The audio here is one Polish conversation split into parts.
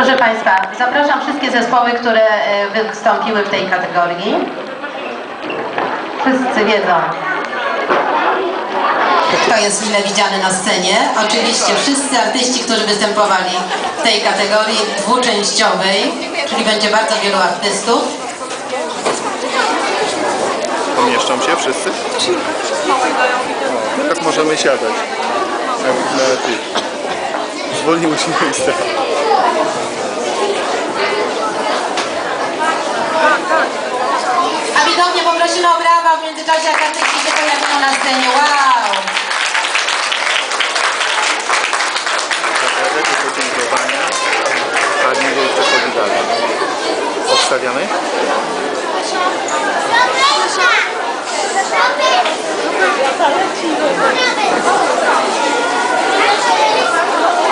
Proszę Państwa, zapraszam wszystkie zespoły, które e, wystąpiły w tej kategorii. Wszyscy wiedzą, kto jest mile widziany na scenie. Oczywiście wszyscy artyści, którzy występowali w tej kategorii dwuczęściowej, czyli będzie bardzo wielu artystów. Pomieszczą się wszyscy? Tak możemy siadać. Zwolniło się miejsce. A widownie poprosimy o brawa w międzyczasie, artyści się pojawią na scenie. Wow! Zapraszamy podziękowania. A nie wiem, co chodzi dalej. Obstawiamy?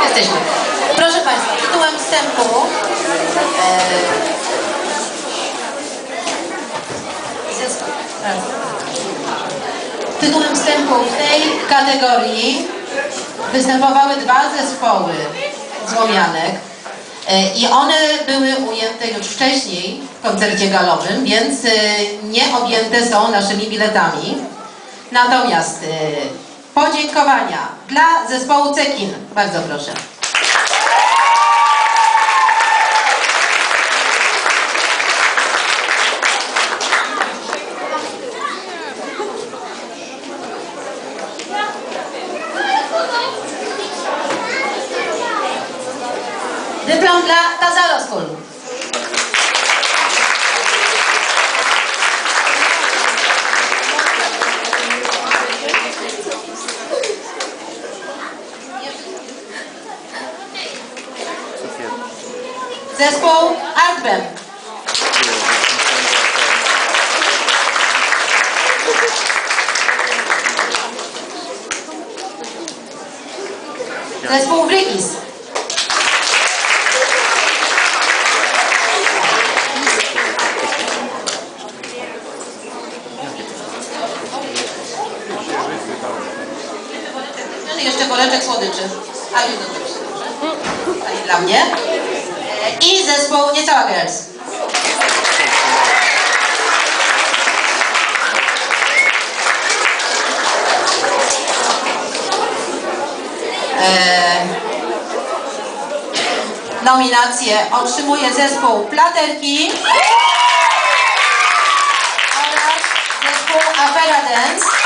Jesteśmy. Państwa, tytułem wstępu e, tytułem wstępu w tej kategorii występowały dwa zespoły złomianek e, i one były ujęte już wcześniej w koncercie galowym, więc e, nie objęte są naszymi biletami. Natomiast e, podziękowania dla zespołu Cekin. Bardzo proszę. Dyplom dla Tazaro School. Zespół Artbem. Zespół Wrykis. I jeszcze woreczek słodyczy. A dobrze. Pani dla mnie. I zespół Niecała Girls. E, Nominację otrzymuje zespół Platerki oraz zespół Afera Dance.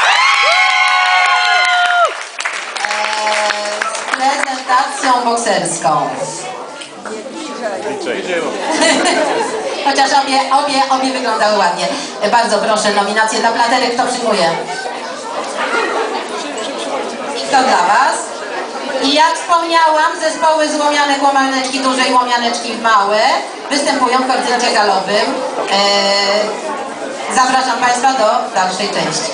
Prezentacją bokserską. Chociaż obie, obie, obie wyglądały ładnie. Bardzo proszę, nominację dla platerek kto przyjmuje? I to dla Was. I jak wspomniałam, zespoły z łomianek, łomaneczki duże i łomianeczki małe występują w koncercie galowym. E, zapraszam Państwa do dalszej części.